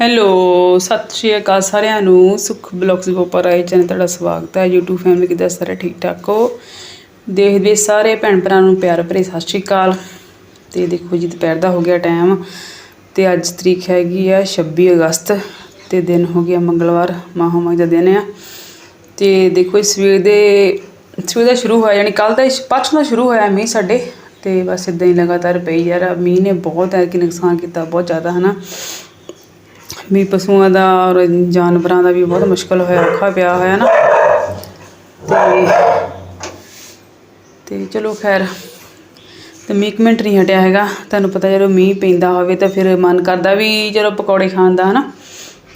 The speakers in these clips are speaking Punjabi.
ਹੈਲੋ, ਸਤਿ ਸ਼੍ਰੀ ਅਕਾਲ ਸਾਰਿਆਂ ਨੂੰ। ਸੁਖ ਬਲੌਗਸ ਗੋਪਰ ਆਏ ਚੈਨਲ ਤੁਹਾਡਾ ਸਵਾਗਤ ਹੈ। YouTube ਫੈਮਿਲੀ ਕਿਦਾਂ ਸਾਰੇ ਠੀਕ ਠਾਕ ਹੋ? ਦੇਖਦੇ ਸਾਰੇ ਭੈਣ ਭਰਾ ਨੂੰ ਪਿਆਰ ਭਰੇ ਸਤਿ ਸ਼੍ਰੀ ਅਕਾਲ। ਤੇ ਦੇਖੋ ਜੀ, ਦੁਪਹਿਰ ਦਾ ਹੋ ਗਿਆ ਟਾਈਮ ਤੇ ਅੱਜ ਤਰੀਕ ਹੈਗੀ ਆ 26 ਅਗਸਤ ਤੇ ਦਿਨ ਹੋ ਗਿਆ ਮੰਗਲਵਾਰ ਮਹਾਮਾਈ ਦਾ ਦਿਨ ਆ। ਤੇ ਦੇਖੋ ਇਸ ਸਵੇਰ ਦੇ, ਸਵੇਰ ਦਾ ਸ਼ੁਰੂ ਹੋਇਆ, ਯਾਨੀ ਕੱਲ ਦਾ ਪਰਸੋਂ ਸ਼ੁਰੂ ਹੋਇਆ ਮੀਂਹ ਸਾਡੇ। ਤੇ ਬਸ ਇਦਾਂ ਹੀ ਲਗਾਤਾਰ ਪਈ ਯਾਰ ਮੀਂਹ ਨੇ ਬਹੁਤ ਹੈ ਕਿ ਨੁਕਸਾਨ ਕੀਤਾ, ਬਹੁਤ ਜ਼ਿਆਦਾ, ਹਨਾ। ਵੀ ਪਸ਼ੂਆਂ ਦਾ ਔਰ ਜਾਨਵਰਾਂ ਦਾ ਵੀ ਬਹੁਤ ਮੁਸ਼ਕਲ ਹੋਇਆ, ਔਖਾ ਪਿਆ ਹੋਇਆ ਨਾ। ਤੇ ਤੇ ਚਲੋ ਖੈਰ, ਤੇ ਮੀਂਹ ਇੱਕ ਮਿੰਟ ਨਹੀਂ ਹਟਿਆ ਹੈਗਾ। ਤੁਹਾਨੂੰ ਪਤਾ ਜਦੋਂ ਮੀਂਹ ਪੈਂਦਾ ਹੋਵੇ ਤਾਂ ਫਿਰ ਮਨ ਕਰਦਾ ਵੀ ਚਲੋ ਪਕੌੜੇ ਖਾਣ ਦਾ, ਹਨਾ।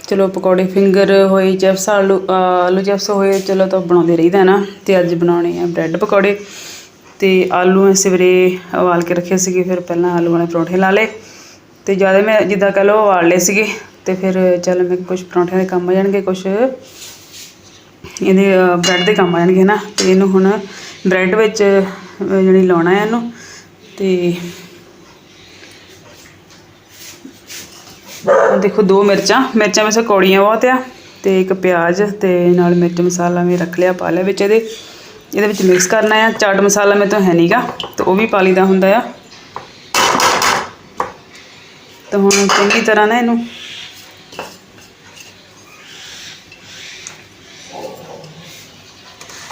ਚਲੋ ਪਕੌੜੇ ਫਿੰਗਰ ਹੋਏ, ਚਿਪਸ, ਆਲੂ ਆਲੂ ਚਿਪਸ ਹੋਏ, ਚਲੋ ਤਾਂ ਬਣਾਉਂਦੇ ਰਹੀਦਾ ਨਾ। ਤੇ ਅੱਜ ਬਣਾਉਣੇ ਆ ਬ੍ਰੈਡ ਪਕੌੜੇ। ਤੇ ਆਲੂ ਅਸੀਂ ਸਵੇਰੇ ਉਬਾਲ ਕੇ ਰੱਖੇ ਸੀਗੇ, ਫਿਰ ਪਹਿਲਾਂ ਆਲੂ ਵਾਲੇ ਪਰੌਂਠੇ ਲਾ ਲਏ। ਤੇ ਜ਼ਿਆਦਾ ਮੈਂ ਜਿੱਦਾਂ ਕਹ ਲਓ ਉਬਾਲ ਲਏ ਸੀਗੇ। ਤੇ ਫਿਰ ਚੱਲ ਮੈਂ ਕੁਝ ਪਰੌਂਠਿਆਂ ਦੇ ਕੰਮ ਆ ਜਾਣਗੇ ਕੁਝ ਇਹਦੇ ਬ੍ਰੈਡ ਦੇ ਕੰਮ ਆ ਜਾਣਗੇ ਨਾ ਤੇ ਇਹਨੂੰ ਹੁਣ ਬ੍ਰੈਡ ਵਿੱਚ ਅਹ, ਜਿਹੜੀ ਲਾਉਣਾ ਹੈ ਇਹਨੂੰ ਤੇ ਦੇਖੋ ਦੋ ਮਿਰਚਾਂ ਮਿਰਚਾਂ ਵਿੱਚ ਕੌੜੀਆਂ ਬਹੁਤ ਆ ਤੇ ਇੱਕ ਪਿਆਜ਼ ਤੇ ਨਾਲ ਮਿਰਚ ਮਸਾਲਾ ਵੀ ਰੱਖ ਲਿਆ ਪਾ ਲਿਆ ਵਿੱਚ ਇਹਦੇ। ਇਹਦੇ ਵਿੱਚ ਮਿਕਸ ਕਰਨਾ ਆ ਚਾਟ ਮਸਾਲਾ ਮੇਰੇ ਤੋਂ ਹੈ ਨਹੀਂਗਾ ਤੇ ਉਹ ਵੀ ਪਾ ਲਈਦਾ ਹੁੰਦਾ ਆ। ਤਾਂ ਹੁਣ ਚੰਗੀ ਤਰ੍ਹਾਂ ਨਾ ਇਹਨੂੰ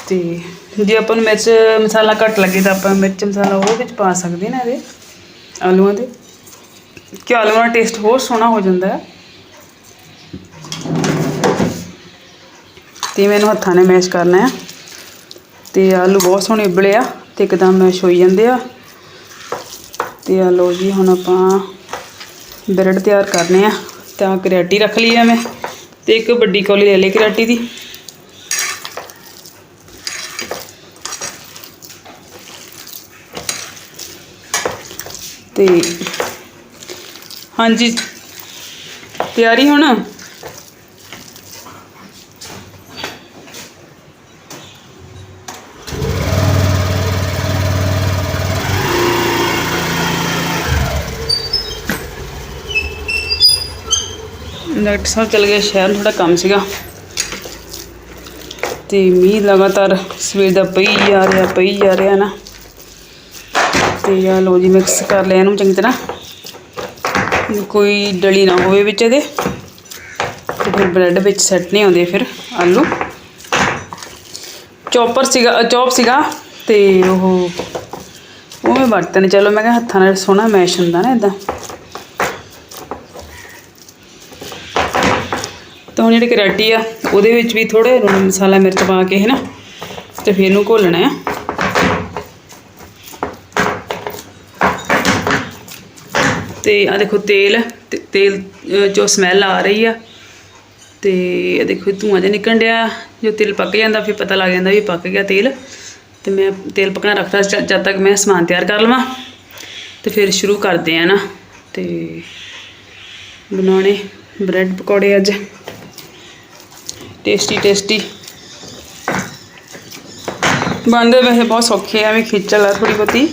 ਤੇ ਜੇ ਆਪਾਂ ਨੂੰ ਮਿਰਚ, ਮਸਾਲਾ ਘੱਟ ਲੱਗੇ ਤਾਂ ਆਪਾਂ ਮਿਰਚ, ਮਸਾਲਾ ਉਹ ਵਿੱਚ ਪਾ ਸਕਦੇ ਨਾ ਇਹਦੇ, ਆਲੂਆਂ ਦੇ। ਕਿ ਆਲੂਆਂ ਦਾ ਟੇਸਟ ਹੋਰ ਸੋਹਣਾ ਹੋ ਜਾਂਦਾ ਹੈ। ਤੇ ਮੈਨੂੰ ਹੱਥਾਂ ਨੇ ਮੈਸ਼ ਕਰਨਾ ਹੈ। ਤੇ ਆਲੂ ਬਹੁਤ ਸੋਹਣੇ ਉਬਲੇ ਆ, ਤੇ ਇੱਕਦਮ ਮੈਸ਼ ਹੋਈ ਜਾਂਦੇ ਆ। ਤੇ ਆ ਲਓ ਜੀ, ਹੁਣ ਆਪਾਂ ਬ੍ਰੈਡ ਤਿਆਰ ਕਰਨੇ ਆ, ਤਾਂ ਕਰਿਆਟੀ ਰੱਖ ਲਈ ਆ ਮੈਂ, ਤੇ ਇੱਕ ਵੱਡੀ ਕੌਲੀ ਲੈ ਲਈ ਕਰਿਆਟੀ ਦੀ। ਤੇ ਹਾਂਜੀ, ਤਿਆਰੀ ਹੁਣ? ਡਾਕਟਰ ਸਾਹਿਬ ਚਲ ਗਏ, ਸ਼ਹਿਰ ਥੋੜਾ ਕੰਮ ਸੀਗਾ। ਤੇ ਮੀਂਹ ਲਗਾਤਾਰ ਸਵੇਰ ਦਾ ਪਈ ਜਾ ਰਿਹਾ, ਪਈ ਜਾ ਰਿਹਾ ਨਾ। ਤੇ ਆ ਲੋ ਜੀ ਮਿਕਸ ਕਰ ਲਿਆ ਇਹਨੂੰ ਚੰਗੀ ਤਰ੍ਹਾਂ। ਕੋਈ ਡਲੀ ਨਾ ਹੋਵੇ ਵਿੱਚ ਇਹਦੇ। ਤੇ ਫਿਰ ਬ੍ਰੈਡ ਵਿੱਚ ਸੈੱਟ ਨਹੀਂ ਆਉਂਦੇ ਫਿਰ ਆਲੂ। ਚੌਪਰ ਸੀਗਾ ਚੌਪ ਸੀਗਾ ਤੇ ਉਹ ਉਹ ਮੈਂ ਵਰਤਨ ਚਲੋ ਮੈਂ ਕਿਹਾ ਹੱਥਾਂ ਨਾਲ ਸੋਹਣਾ ਮੈਸ਼ ਹੁੰਦਾ ਨਾ ਇਦਾਂ ਤਾਂ ਹੁਣ ਜਿਹੜੀ ਕਰਾਟੀ ਆ, ਉਹਦੇ ਵਿੱਚ ਵੀ ਥੋੜੇ ਮਸਾਲਾ ਮਿਰਚ ਪਾ ਕੇ ਹੈ ਨਾ ਤੇ ਫਿਰ ਇਹਨੂੰ ਘੋਲਣਾ ਆ। ਤੇ ਆ ਦੇਖੋ ਤੇਲ ਤੇ ਤੇਲ ਅਹ, ਚੋਂ ਸਮੈਲ ਆ ਰਹੀ ਆ। ਤੇ ਇਹ ਦੇਖੋ ਧੂਆਂ ਜਿਹਾ ਨਿਕਲਣ ਡਿਆ ਜੋ ਤੇਲ ਪੱਕ ਜਾਂਦਾ ਫਿਰ ਪਤਾ ਲੱਗ ਜਾਂਦਾ ਵੀ ਪੱਕ ਗਿਆ ਤੇਲ। ਤੇ ਮੈਂ ਤੇਲ ਪਕਣਾ ਰੱਖਦਾ ਜਦ ਤੱਕ ਮੈਂ ਸਮਾਨ ਤਿਆਰ ਕਰ ਲਵਾਂ। ਤੇ ਫਿਰ ਸ਼ੁਰੂ ਕਰਦੇ ਆ ਨਾ। ਤੇ ਬਣਾਉਣੇ ਬ੍ਰੈਡ ਪਕੌੜੇ ਅੱਜ। ਟੇਸਟੀ ਟੇਸਟੀ ਬਣਦੇ ਵੈਸੇ ਬਹੁਤ ਸੌਖੇ ਆ ਵੀ ਖੇਚਲ ਆ ਥੋੜੀ ਬਹੁਤੀ।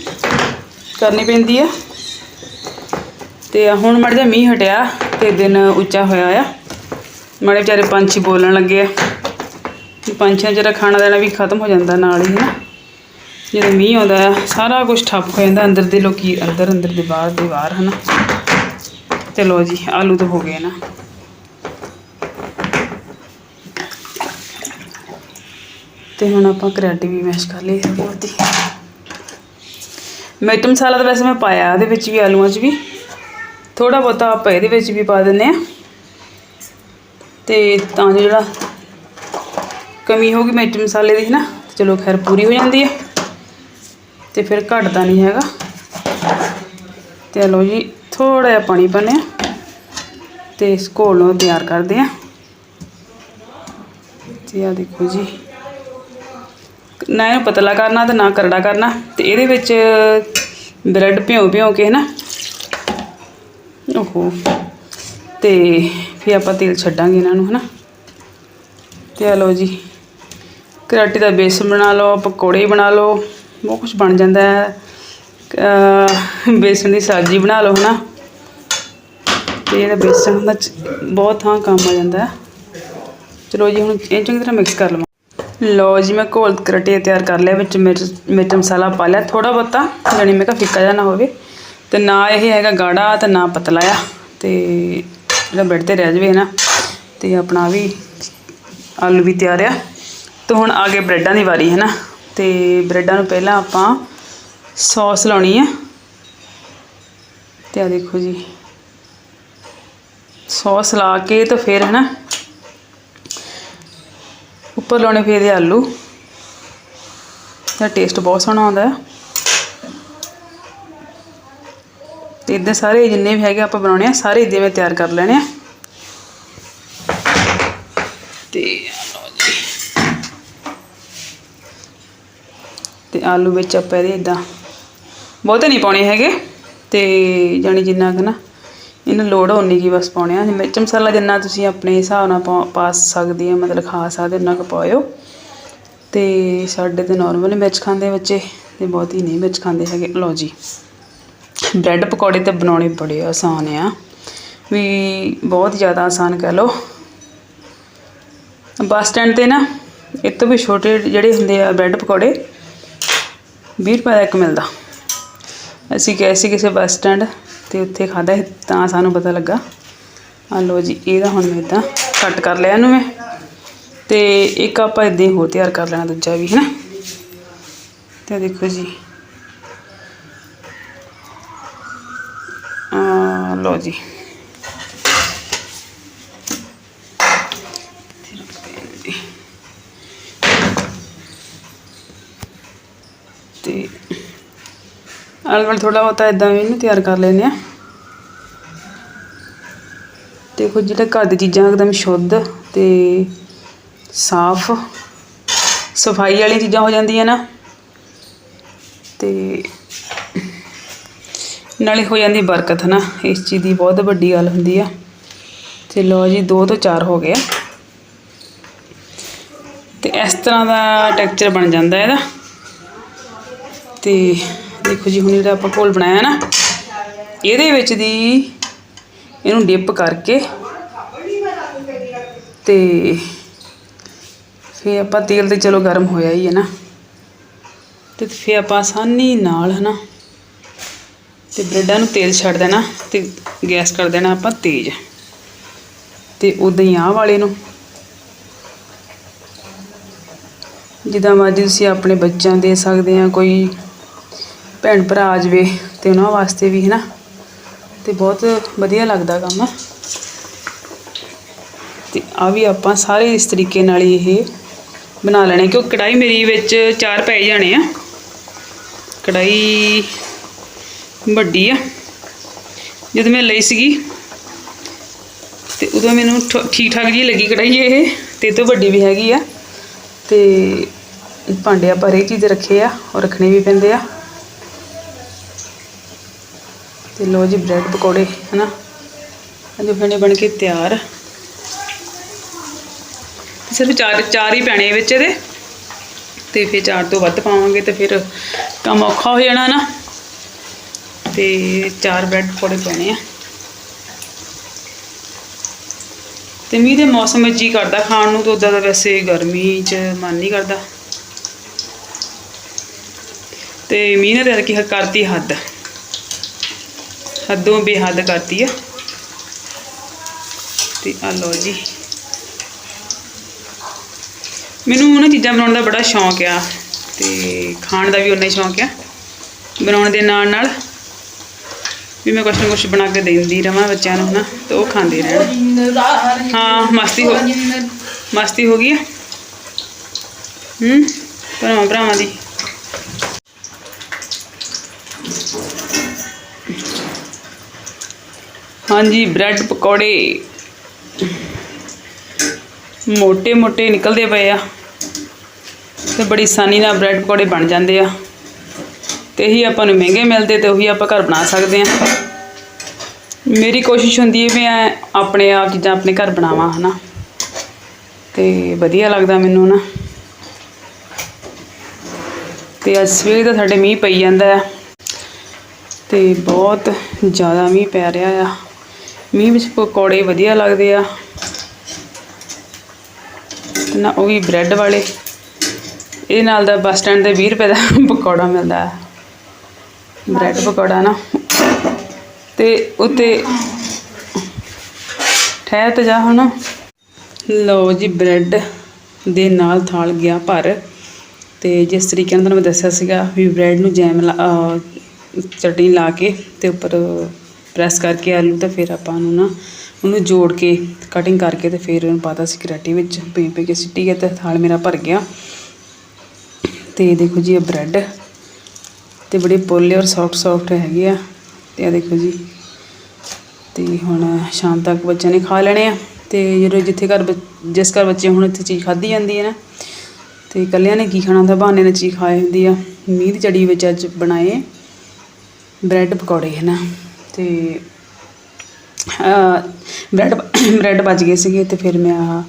ਕਰਨੀ ਪੈਂਦੀ ਆ। ਤੇ ਹੁਣ ਮੜ ਜਾ ਮੀਂਹ ਹਟਿਆ ਤੇ ਦਿਨ ਉੱਚਾ ਹੋਇਆ ਆ। ਮਾੜੇ ਵਿਚਾਰੇ ਪੰਛੀ ਬੋਲਣ ਲੱਗੇ ਆ। ਤੇ ਪੰਛੀਆਂ ਜਿਹੜਾ ਖਾਣਾ ਦੇਣਾ ਵੀ ਖਤਮ ਹੋ ਜਾਂਦਾ ਨਾਲ ਹੀ ਨਾ ਜਦੋਂ ਮੀਂਹ ਆਉਂਦਾ ਆ, ਸਾਰਾ ਕੁਝ ਠੱਪ ਹੋ ਜਾਂਦਾ ਅੰਦਰ ਦੇ ਲੋਕੀ, ਅੰਦਰ ਅੰਦਰ ਦੇ ਬਾਹਰ ਦੇ ਬਾਹਰ, ਹਨਾ? ਚਲੋ ਜੀ, ਆਲੂ ਤਾਂ ਹੋ ਗਏ ਨਾ। ਤੇ ਹੁਣ ਆਪਾਂ ਕਰਿਆਟੀ ਵੀ ਮੈਸ਼ ਕਰ ਲਈ ਥੋੜੀ ਬਹੁਤੀ ਮਿਰਚ ਮਸਾਲਾ ਤਾਂ ਵੈਸੇ ਮੈਂ ਪਾਇਆ, ਉਹਦੇ ਵਿੱਚ ਵੀ, ਆਲੂਆਂ 'ਚ ਵੀ। ਥੋੜਾ ਬਹੁਤਾ ਆਪਾਂ ਇਹਦੇ ਵਿੱਚ ਵੀ ਪਾ ਦਿੰਨੇ ਆ ਤੇ ਤਾਂ ਜੋ ਜਿਹੜਾ ਕਮੀ ਹੋਗੀ ਮਿਰਚ ਮਸਾਲੇ ਦੀ ਨਾ ਚਲੋ ਖੈਰ ਪੂਰੀ ਹੋ ਜਾਂਦੀ ਹੈ। ਤੇ ਫਿਰ ਘਟਦਾ ਨਹੀਂ ਹੈਗਾ। ਤੇ ਲਓ ਜੀ ਥੋੜਾ ਜਿਹਾ ਪਾਣੀ ਪਾਉਂਦੇ ਆ ਤੇ ਇਸ ਘੋਲ ਨੂੰ ਤਿਆਰ ਕਰਦੇ ਆ ਤੇ ਆ ਦੇਖੋ ਜੀ, ਨਾ ਇਹਨੂੰ ਪਤਲਾ ਕਰਨਾ ਤੇ ਨਾ ਕਰੜਾ ਕਰਨਾ। ਤੇ ਇਹਦੇ ਵਿੱਚ ਬ੍ਰੈਡ ਭਿਉਂ ਭਿਉਂ ਕੇ ਹੈ ਨਾ ਓਹੋ। ਤੇ ਫਿਰ ਆਪਾਂ ਤੇਲ ਛੱਡਾਂਗੇ ਇਹਨਾਂ ਨੂੰ, ਹਨਾ? ਤੇ ਆ ਲਓ ਜੀ। ਕਰਾਟੀ ਦਾ ਬੇਸਨ ਬਣਾ ਲਓ, ਪਕੌੜੇ ਬਣਾ ਲਓ, ਬਹੁਤ ਕੁਝ ਬਣ ਜਾਂਦਾ ਹੈ। ਬੇਸਨ ਦੀ ਸਬਜ਼ੀ ਬਣਾ ਲਓ, ਹਨਾ? ਤੇ ਜਿਹੜਾ ਬੇਸਨ ਹੁੰਦਾ ਬਹੁਤ ਥਾਂ ਕੰਮ ਆ ਜਾਂਦਾ ਚਲੋ ਜੀ, ਹੁਣ ਇਹ ਚੰਗੀ ਤਰ੍ਹਾਂ ਮਿਕਸ ਕਰ ਲਵਾਂ। ਲਓ ਜੀ, ਮੈਂ ਘੋਲ ਕਰਾਟੇ ਤਿਆਰ ਕਰ ਲਿਆ, ਵਿੱਚ ਮਿਰਚ ਮਿਰਚ ਮਸਾਲਾ ਪਾ ਲਿਆ ਥੋੜਾ ਬਹੁਤਾ, ਜਾਣੀ ਮੈਂ ਕਿਹਾ ਫਿੱਕਾ ਜਿਹਾ ਨਾ ਹੋਵੇ। ਤੇ ਨਾ ਇਹ ਹੈਗਾ ਗਾੜਾ ਤੇ ਨਾ ਪਤਲਾ ਆ। ਤੇ ਜਿਹੜਾ ਬੈੱਡ ਤੇ ਰਹਿ ਜਵੇ ਨਾ, ਤੇ ਆਪਣਾ ਵੀ ਆਲੂ ਵੀ ਤਿਆਰ ਆ। ਤੇ ਹੁਣ ਆ ਗਏ ਬ੍ਰੈਡਾਂ ਦੀ ਵਾਰੀ ਹੈ ਨਾ ਤੇ ਬ੍ਰੈਡਾਂ ਨੂੰ ਪਹਿਲਾਂ ਆਪਾਂ ਸੌਸ ਲਾਉਣੀ ਆ। ਤੇ ਆ ਦੇਖੋ ਜੀ। ਸੌਸ ਲਾ ਕੇ ਤਾਂ ਫਿਰ ਹੈ ਨਾ ਉੱਪਰ ਲਾਉਣੇ ਫਿਰ ਇਹਦੇ ਆਲੂ। ਦਾ ਟੇਸਟ ਬਹੁਤ ਸੋਹਣਾ ਆਉਂਦਾ। ਹੈ ਤੇ ਇਦਾਂ ਸਾਰੇ ਜਿੰਨੇ ਵੀ ਹੈਗੇ ਆਪਾਂ ਬਣਾਉਣੇ ਆ, ਸਾਰੇ ਇਦਾਂ ਮੈਂ ਤਿਆਰ ਕਰ ਲੈਣੇ ਆ। ਤੇ ਤੇ ਆਲੂ ਵਿੱਚ ਆਪਾਂ ਇਹਦੇ ਇਦਾਂ ਬਹੁਤੇ ਨਹੀਂ ਪਾਉਣੇ ਹੈਗੇ, ਤੇ ਜਾਣੀ ਜਿੰਨਾ ਕੁ ਨਾ ਇਹਨੂੰ ਲੋੜ ਹੋਣੀ ਕੀ ਬਸ ਪਾਉਣੇ ਆ। ਮਿਰਚ ਮਸਾਲਾ ਜਿੰਨਾ ਤੁਸੀਂ ਆਪਣੇ ਹਿਸਾਬ ਨਾਲ ਪਾ- ਪਾ ਸਕਦੇ ਆ, ਮਤਲਬ ਖਾ ਸਕਦੇ, ਉਨਾ ਕੁ ਪਾਇਓ। ਤੇ ਸਾਡੇ ਤੇ ਨਾਰਮਲ ਮਿਰਚ ਖਾਂਦੇ ਆ ਬੱਚੇ, ਤੇ ਬਹੁਤੀ ਨਹੀਂ ਮਿਰਚ ਖਾਂਦੇ ਹੈਗੇ। ਲਓ ਜੀ। ਬ੍ਰੈਡ ਪਕੌੜੇ ਤਾਂ ਬਣਾਉਣੇ ਬੜੇ ਆਸਾਨ ਆ। ਵੀ ਬਹੁਤ ਜ਼ਿਆਦਾ ਆਸਾਨ ਕਹਿ ਲਓ। ਬੱਸ ਸਟੈਂਡ ਤੇ ਨਾ ਇਹ ਤੋਂ ਵੀ ਛੋਟੇ ਜਿਹੜੇ ਹੁੰਦੇ ਆ ਬ੍ਰੈਡ ਪਕੌੜੇ 20 ਰੁਪਏ ਦਾ ਇੱਕ ਮਿਲਦਾ। ਅਸੀਂ ਗਏ ਸੀ ਕਿਸੇ ਬੱਸ ਸਟੈਂਡ ਤੇ ਉੱਥੇ ਖਾਦਾ ਤਾਂ ਸਾਨੂੰ ਪਤਾ ਲੱਗਾ। ਆ ਲੋ ਜੀ, ਇਹਦਾ ਹੁਣ ਮੈਂ ਇਦਾਂ ਕੱਟ ਕਰ ਲਿਆ ਇਹਨੂੰ ਮੈਂ। ਤੇ ਇੱਕ ਆਪਾਂ ਇਦਾਂ ਹੀ ਹੋਰ ਤਿਆਰ ਕਰ ਲੈਣਾ ਦੂਜਾ ਵੀ ਹੈ ਨਾ ਤੇ ਦੇਖੋ ਜੀ ਆ ਲੋ ਜੀ। ਤੇ ਆਲੇ ਵਾਲੇ ਥੋੜਾ ਬਹੁਤਾ ਇਦਾਂ ਵੀ ਇਹਨੂੰ ਤਿਆਰ ਕਰ ਲੈਂਦੇ ਆ। ਦੇਖੋ ਜਿਹੜਾ ਘਰ ਦੀ ਚੀਜ਼ਾਂ ਇੱਕਦਮ ਸ਼ੁੱਧ ਤੇ ਸਾਫ਼, ਸਫ਼ਾਈ ਵਾਲੀਆਂ ਚੀਜ਼ਾਂ ਹੋ ਜਾਂਦੀਆਂ ਨਾ। ਤੇ ਨਾਲੇ ਹੋ ਜਾਂਦੀ ਬਰਕਤ ਨਾ ਇਸ ਚੀਜ਼ ਦੀ ਬਹੁਤ ਵੱਡੀ ਗੱਲ ਹੁੰਦੀ ਆ। ਤੇ ਲੋ ਜੀ, ਦੋ ਤੋਂ ਚਾਰ ਹੋ ਗਏ ਆ। ਤੇ ਇਸ ਤਰ੍ਹਾਂ ਦਾ ਟੈਕਸਚਰ ਬਣ ਜਾਂਦਾ ਇਹਦਾ। ਤੇ ਦੇਖੋ ਜੀ, ਹੁਣ ਜਿਹੜਾ ਆਪਾਂ ਘੋਲ ਬਣਾਇਆ ਨਾ। ਇਹਦੇ ਵਿੱਚ ਦੀ ਇਹਨੂੰ ਡਿਪ ਕਰਕੇ ਤੇ ਫੇ ਆਪਾਂ ਤੇਲ ਤੇ ਚਲੋ ਗਰਮ ਹੋਇਆ ਹੀ ਹੈ ਨਾ। ਤੇ ਫੇ ਆਪਾਂ ਆਸਾਨੀ ਨਾਲ, ਹਨਾ ਤੇ ਬ੍ਰੈਡਾਂ ਨੂੰ ਤੇਲ ਛੱਡ ਦੇਣਾ ਤੇ ਗੈਸ ਕਰ ਦੇਣਾ ਆਪਾਂ ਤੇਜ਼। ਤੇ ਉਦਾਂ ਹੀ ਆਹ ਵਾਲੇ ਨੂੰ। ਜਿੱਦਾਂ ਮਰਜ਼ੀ ਤੁਸੀਂ ਆਪਣੇ ਬੱਚਿਆਂ ਦੇ ਸਕਦੇ ਆ, ਕੋਈ ਭੈਣ ਭਰਾ ਆ ਜਾਵੇ ਤੇ ਉਹਨਾਂ ਵਾਸਤੇ ਵੀ ਹੈ ਨਾ ਤੇ ਬਹੁਤ ਵਧੀਆ ਲੱਗਦਾ ਕੰਮ। ਤੇ ਆ ਵੀ ਆਪਾਂ ਸਾਰੇ ਇਸ ਤਰੀਕੇ ਨਾਲ ਹੀ ਇਹ ਬਣਾ ਲੈਣੇ ਕਿਉਂਕਿ ਕੜਾਈ ਮੇਰੀ ਵਿੱਚ ਚਾਰ ਪੈ ਜਾਣੇ ਆ। ਕੜਾਈ ਵੱਡੀ ਆ। ਜਦੋਂ ਮੈਂ ਲਈ ਸੀਗੀ, ਤੇ ਉਦੋਂ ਮੈਨੂੰ ਠ- ਠੀਕ ਠਾਕ ਜੀ ਲੱਗੀ ਕੜਾਈ ਇਹ, ਤੇ ਇਹ ਤੋਂ ਵੱਡੀ ਵੀ ਹੈਗੀ ਆ। ਤੇ ਭਾਂਡੇ ਆਪਾਂ ਹਰੇਕ ਚੀਜ਼ ਰੱਖੇ ਆ ਔਰ ਰੱਖਣੇ ਵੀ ਪੈਂਦੇ ਆ। ਤੇ ਲੋ ਜੀ ਬ੍ਰੈਡ ਪਕੌੜੇ, ਹਨਾ। ਅਜੇ ਬਣੇ ਬਣ ਕੇ ਤਿਆਰ ਸਿਰਫ ਚਾਰ ਚਾਰ ਹੀ ਪੈਣੇ ਵਿੱਚ ਇਹਦੇ। ਤੇ ਫਿਰ ਚਾਰ ਤੋਂ ਵੱਧ ਪਾਵਾਂਗੇ ਤੇ ਫਿਰ ਕੰਮ ਔਖਾ ਹੋ ਜਾਣਾ ਨਾ ਤੇ ਚਾਰ ਬ੍ਰੈਡ ਪਕੌੜੇ ਪੈਣੇ ਆ। ਤੇ ਮੀਂਹ ਦੇ ਮੌਸਮ ਵਿੱਚ ਜੀ ਕਰਦਾ ਖਾਣ ਨੂੰ, ਤਾਂ ਉਦਾਂ ਦਾ ਵੈਸੇ ਗਰਮੀ 'ਚ ਮਨ ਨਹੀਂ ਕਰਦਾ। ਤੇ ਮੀਂਹ ਨੇ ਤਾਂ ਕੀ ਕਰਤੀ ਹੱਦ। ਹੱਦੋਂ ਬੇਹੱਦ ਕਰਤੀ ਆ। ਤੇ ਆ ਲਓ ਜੀ। ਮੈਨੂੰ ਉਹਨਾਂ ਚੀਜ਼ਾਂ ਬਣਾਉਣ ਦਾ ਬੜਾ ਸ਼ੌਂਕ ਆ, ਤੇ ਖਾਣ ਦਾ ਵੀ ਉਨਾ ਹੀ ਸ਼ੌਂਕ ਆ। ਬਣਾਉਣ ਦੇ ਨਾਲ ਨਾਲ ਵੀ ਮੈਂ ਕੁਛ ਨਾ ਕੁਛ ਬਣਾ ਕੇ ਦਿੰਦੀ ਰਵਾਂ ਬੱਚਿਆਂ ਨੂੰ ਨਾ ਤੇ ਉਹ ਖਾਂਦੇ ਰਹਿਣ। ਹਾਂ, ਮਸਤੀ ਹੋ ਗਈ ਮਸਤੀ ਹੋ ਗਈ ਹੂੰ? ਭਰਾਵਾਂ ਭਰਾਵਾਂ ਦੀ। ਹਾਂਜੀ, ਬ੍ਰੈਡ ਪਕੌੜੇ। ਮੋٹے ਮੋٹے ਨਿਕਲਦੇ ਪਏ ਆ। ਤੇ ਬੜੀ ਆਸਾਨੀ ਨਾਲ ਬ੍ਰੈਡ ਪਕੌੜੇ ਬਣ ਜਾਂਦੇ ਆ। ਤੇ ਇਹੀ ਆਪਾਂ ਨੂੰ ਮਹਿੰਗੇ ਮਿਲਦੇ ਤੇ ਉਹੀ ਆਪਾਂ ਘਰ ਬਣਾ ਸਕਦੇ ਆ ਮੇਰੀ ਕੋਸ਼ਿਸ਼ ਹੁੰਦੀ ਹੈ ਵੀ ਮੈਂ ਆਪਣੇ ਆਪ ਚੀਜ਼ਾਂ ਆਪਣੇ ਘਰ ਬਣਾਵਾਂ, ਹਨਾ। ਤੇ ਵਧੀਆ ਲੱਗਦਾ ਮੈਨੂੰ ਨਾ। ਤੇ ਅੱਜ ਸਵੇਰ ਦਾ ਸਾਡੇ ਮੀਂਹ ਪਈ ਜਾਂਦਾ ਆ। ਤੇ ਬਹੁਤ ਜ਼ਿਆਦਾ ਮੀਂਹ ਪੈ ਰਿਹਾ ਆ। ਮੀਂਹ ਵਿੱਚ ਪਕੌੜੇ ਵਧੀਆ ਲੱਗਦੇ ਆ। ਨਾ ਉਹ ਵੀ ਬ੍ਰੈਡ ਵਾਲੇ। ਇਹ ਨਾਲ ਦਾ ਬੱਸ ਸਟੈਂਡ ਤੇ 20 ਰੁਪਏ ਦਾ ਪਕੌੜਾ ਮਿਲਦਾ ਹੈ ਬ੍ਰੈਡ ਪਕੌੜਾ ਨਾ। ਤੇ ਉੱਤੇ ਠਹਿਰ ਤੇ ਜਾ ਹੁਣ। ਲਓ ਜੀ ਬ੍ਰੈਡ ਦੇ ਨਾਲ ਥਾਲ ਗਿਆ ਭਰ। ਤੇ ਜਿਸ ਤਰੀਕੇ ਨਾਲ ਤੁਹਾਨੂੰ ਮੈਂ ਦੱਸਿਆ ਸੀਗਾ ਵੀ ਬ੍ਰੈਡ ਨੂੰ ਜੈਮ ਲਾ- ਅਹ ਚਟਨੀ ਲਾ ਕੇ ਤੇ ਉੱਪਰ ਪ੍ਰੈਸ ਕਰਕੇ ਆਲੂ ਤਾਂ ਫਿਰ ਆਪਾਂ ਨੂੰ ਨਾ ਉਹਨੂੰ ਜੋੜ ਕੇ ਕਟਿੰਗ ਕਰਕੇ ਤੇ ਫਿਰ ਉਹਨੂੰ ਪਾਤਾ ਸੀ ਕਰਾਟੀ ਵਿੱਚ। ਪੀ ਪੀ ਕੇ ਸਿੱਟੀ ਗਿਆ ਤੇ ਥਾਲ ਮੇਰਾ ਭਰ ਗਿਆ। ਤੇ ਦੇਖੋ ਜੀ ਇਹ ਬ੍ਰੈਡ ਤੇ ਬੜੇ ਪੋਲੇ ਔਰ ਸੌਫਟ ਸੌਫਟ ਹੈਗੇ ਆ। ਤੇ ਆ ਦੇਖੋ ਜੀ। ਤੇ ਹੁਣ ਸ਼ਾਮ ਤੱਕ ਬੱਚਿਆਂ ਨੇ ਖਾ ਲੈਣੇ ਆ। ਤੇ ਜਦੋਂ ਜਿੱਥੇ ਘਰ ਬੱਚ- ਜਿਸ ਘਰ ਬੱਚੇ ਹੁਣ ਇੱਥੇ ਚੀਜ਼ ਖਾਧੀ ਜਾਂਦੀ ਹੈ ਨਾ, ਤੇ ਇਕੱਲਿਆਂ ਨੇ ਕੀ ਖਾਣਾ ਹੁੰਦਾ? ਬਹਾਨੇ ਨਾਲ ਚੀਜ਼ ਖਾਏ ਹੁੰਦੀ ਆ। ਮੀਂਹ ਦੀ ਚੜੀ ਵਿੱਚ ਅੱਜ ਬਣਾਏ ਬ੍ਰੈਡ ਪਕੌੜੇ, ਹੈ ਨਾ? ਤੇ, ਅਹ ਬ੍ਰੈਡ ਬ੍ਰੈਡ ਬਚ ਗਏ ਸੀਗੇ ਤੇ ਫਿਰ ਮੈਂ ਆਹ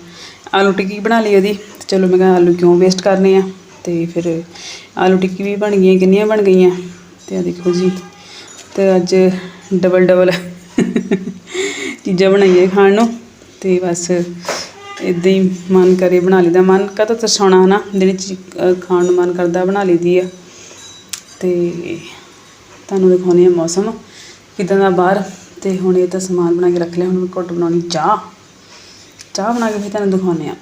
ਆਲੂ ਟਿੱਕੀ ਬਣਾ ਲਈ ਉਹਦੀ। ਤੇ ਚਲੋ ਮੈਂ ਕਿਹਾ ਆਲੂ ਕਿਉਂ ਵੇਸਟ ਕਰਨੇ ਆ? ਤੇ ਫਿਰ ਆਲੂ ਟਿੱਕੀ ਵੀ ਬਣ ਗਈਆਂ, ਕਿੰਨੀਆਂ ਬਣ ਗਈਆਂ? ਤੇ ਆ ਦੇਖੋ ਜੀ, ਤੇ ਅੱਜ ਡਬਲ ਡਬਲ ਚੀਜ਼ਾਂ ਬਣਾਈਆਂ ਖਾਣ ਨੂੰ, ਤੇ ਬਸ ਇਦਾਂ ਹੀ ਮਨ ਕਰੇ ਬਣਾ ਲਈਦਾ। ਮਨ ਕਦੋਂ ਤਰਸਾਉਣਾ ਹਨਾ? ਜਿਹੜੀ ਚੀਜ਼ ਖਾਣ ਨੂੰ ਮਨ ਕਰਦਾ ਬਣਾ ਲਈਦੀ ਆ। ਤੇ ਤੁਹਾਨੂੰ ਦਿਖਾਉਂਦੇ ਆ ਮੌਸਮ, ਕਿਦਾਂ ਦਾ ਬਾਹਰ, ਤੇ ਹੁਣ ਇਹ ਤਾਂ ਸਮਾਨ ਬਣਾ ਕੇ ਰੱਖ ਲਿਆ, ਹੁਣ ਮੈਂ ਘੁੱਟ ਬਣਾਉਣੀ ਚਾਹ। ਚਾਹ ਬਣਾ ਕੇ ਫਿਰ ਤੁਹਾਨੂੰ ਦਿਖਾਉਂਦੇ ਆ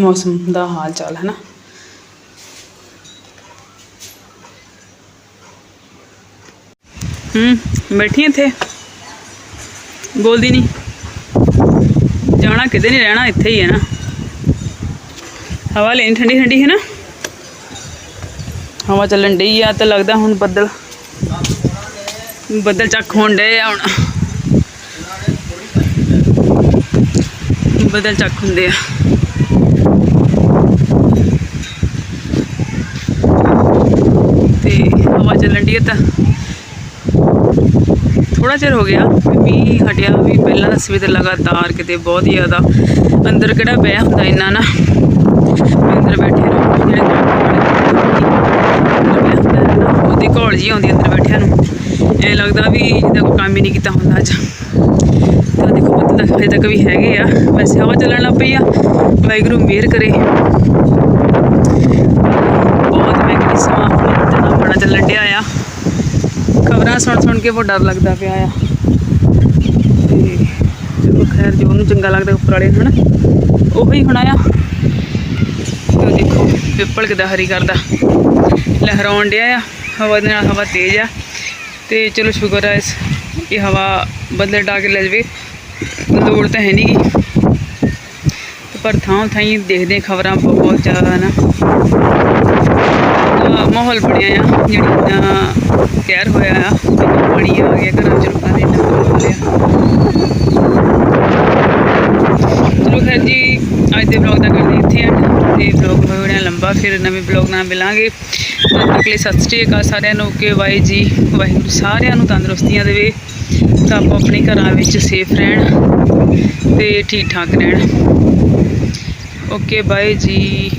ਮੌਸਮ ਦਾ ਹਾਲ ਚਾਲ ਹੈ ਨਾ ਹੂੰ, ਬੈਠੀ ਇੱਥੇ। ਬੋਲਦੀ ਨਹੀਂ ਜਾਣਾ ਕਿਤੇ ਨਹੀਂ ਰਹਿਣਾ ਇੱਥੇ ਹੀ ਹੈ ਨਾ। ਹਵਾ ਲੈਣੀ ਠੰਡੀ ਠੰਡੀ ਹੈ ਨਾ? ਹਵਾ ਚੱਲਣ ਡਈ ਆ, ਤਾਂ ਲੱਗਦਾ ਹੁਣ ਬੱਦਲ। ਬੱਦਲ ਚੱਕ ਹੋਣ ਡੇ ਆ ਹੁਣ। ਬੱਦਲ ਚੱਕ ਹੁੰਦੇ ਆ। ਤੇ ਹਵਾ ਚੱਲਣ ਡਈ ਤਾਂ। ਥੋੜਾ ਚਿਰ ਹੋ ਗਿਆ, ਵੀ ਮੀਂਹ ਹਟਿਆ, ਵੀ ਪਹਿਲਾਂ ਤਾਂ ਸਵੇਰ ਲਗਾਤਾਰ ਕਿਤੇ ਬਹੁਤ ਹੀ ਜ਼ਿਆਦਾ ਅੰਦਰ ਕਿਹੜਾ ਪਿਆ ਹੁੰਦਾ ਇੰਨਾ ਨਾ। ਅੰਦਰ ਬੈਠੇ ਰਹੋ ਜਿਹੜੇ ਹੁੰਦਾ ਉਹਦੀ ਘੋਲ ਜੀ ਆਉਂਦੀ ਅੰਦਰ ਬੈਠਿਆਂ ਨੂੰ। ਐ ਲੱਗਦਾ ਵੀ ਜਿੱਦਾਂ ਕੋਈ ਕੰਮ ਹੀ ਨਹੀਂ ਕੀਤਾ ਹੁੰਦਾ ਅੱਜ। ਤਾਂ ਦੇਖੋ ਬੱਦਲ ਹਜੇ ਤੱਕ ਵੀ ਹੈਗੇ ਆ। ਵੈਸੇ ਹਵਾ ਚੱਲਣ ਲੱਗ ਪਈ ਆ, ਵਾਹਿਗੁਰੂ ਮਿਹਰ ਕਰੇ ਬਹੁਤ ਮੈਂ ਕਿ ਸਮਾਂ ਹੁਣ ਇਤਨਾ ਬੜਾ ਚੱਲਣ ਡਿਆ ਆ ਖਬਰਾਂ ਸੁਣ ਸੁਣ ਕੇ ਬਹੁਤ ਡਰ ਲੱਗਦਾ ਪਿਆ ਆ। ਤੇ ਚਲੋ ਖੈਰ, ਜੋ ਉਹਨੂੰ ਚੰਗਾ ਲੱਗਦਾ ਉੱਪਰ ਵਾਲੇ ਨੂੰ ਉਹ ਹੀ ਹੋਣਾ ਆ ਤੇ ਉਹ ਦੇਖੋ, ਪਿੱਪਲ ਕਿਦਾਂ ਹਰੀ ਕਰਦਾ। ਲਹਿਰਾਉਣ ਡਿਆ ਆ। ਹਵਾ ਦੇ ਨਾਲ ਹਵਾ ਤੇਜ਼ ਆ। ਤੇ ਚਲੋ ਸ਼ੁਕਰ ਆ ਇਸ, ਇਹ ਹਵਾ ਬਦਲੇ ਡਾ ਕੇ ਲੈ ਜਾਵੇ। ਲੋੜ ਤਾਂ ਹੈ ਨਹੀਂ ਗੀ। ਪਰ ਥਾਂ ਥਾਈਂ ਦੇਖਦੇ ਖਬਰਾਂ ਬਹੁਤ ਜ਼ਿਆਦਾ ਨਾ ਮਾਹੌਲ ਬਣਿਆ ਆ ਜਿਹੜੀਆਂ ਕਹਿਰ ਹੋਇਆ ਆ ਜਦੋਂ ਪਾਣੀ ਆ ਗਿਆ ਘਰਾਂ ਚ ਲੋਕਾਂ ਦੇ ਇੰਨਾ ਚਲੋ ਖੈਰ ਜੀ, ਅੱਜ ਦੇ ਵਲੌਗ ਦਾ ਕਰਦੇ ਇੱਥੇ ਆ ਤੇ ਵਲੌਗ ਹੋਣਾ ਲੰਬਾ, ਫਿਰ ਨਵੇਂ ਵਲੌਗ ਨਾਲ ਮਿਲਾਂਗੇ। ਤਦ ਤੱਕ ਲਈ ਸਤਿ ਸ਼੍ਰੀ ਅਕਾਲ ਸਾਰਿਆਂ ਨੂੰ, ਓਕੇ ਬਾਈ ਜੀ। ਵਾਹਿਗੁਰੂ ਸਾਰਿਆਂ ਨੂੰ ਤੰਦਰੁਸਤੀਆਂ ਦੇਵੇ, ਤਾਂ ਆਪੋ ਆਪਣੇ ਘਰਾਂ ਵਿੱਚ ਸੇਫ ਰਹਿਣ ਤੇ ਠੀਕ ਠਾਕ ਰਹਿਣ। ਓਕੇ, ਬਾਏ ਜੀ।